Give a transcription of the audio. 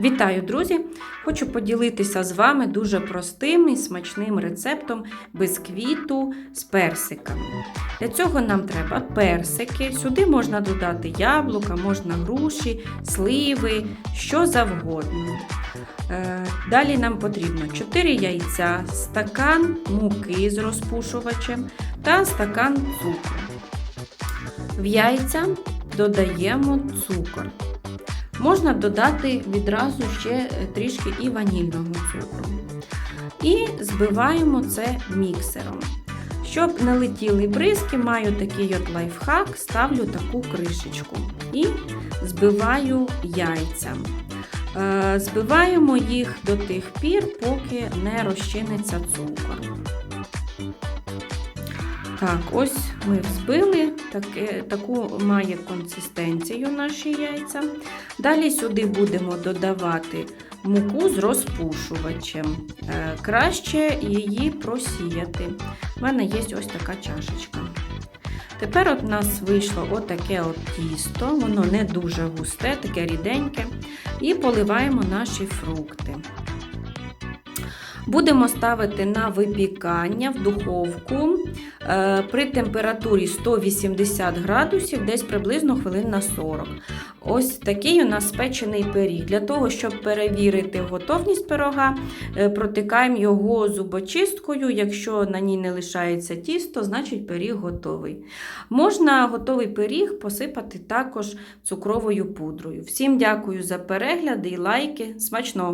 Вітаю, друзі! Хочу поділитися з вами дуже простим і смачним рецептом бисквіту з персиками. Для цього нам треба персики. Сюди можна додати яблука, можна груші, сливи, що завгодно. Е, Далі нам потрібно 4 яйця, стакан муки з розпушувачем та стакан цукру. В яйця додаємо цукор. Можна додати відразу ще трішки і ванільного цукру. І збиваємо це міксером. Щоб не летіли бризки, маю такий от лайфхак, ставлю таку кришечку і збиваю яйця. Е, Збиваємо їх до тих пір, поки не розчиниться цукор. Так, ось ми взбили, таке, таку має консистенцію наші яйця. Далі сюди будемо додавати муку з розпушувачем. Е, краще її просіяти. У мене є ось така чашечка. Тепер от у нас вийшло отаке от тісто, воно не дуже густе, таке ріденьке. І поливаємо наші фрукти. Будемо ставити на випікання в духовку е, при температурі 180 градусів, десь приблизно хвилин на 40. Ось такий у нас спечений пиріг. Для того, щоб перевірити готовність пирога, е, протикаємо його зубочисткою. Якщо на ній не лишається тісто, значить пиріг готовий. Можна готовий пиріг посипати також цукровою пудрою. Всім дякую за перегляди і лайки. Смачного!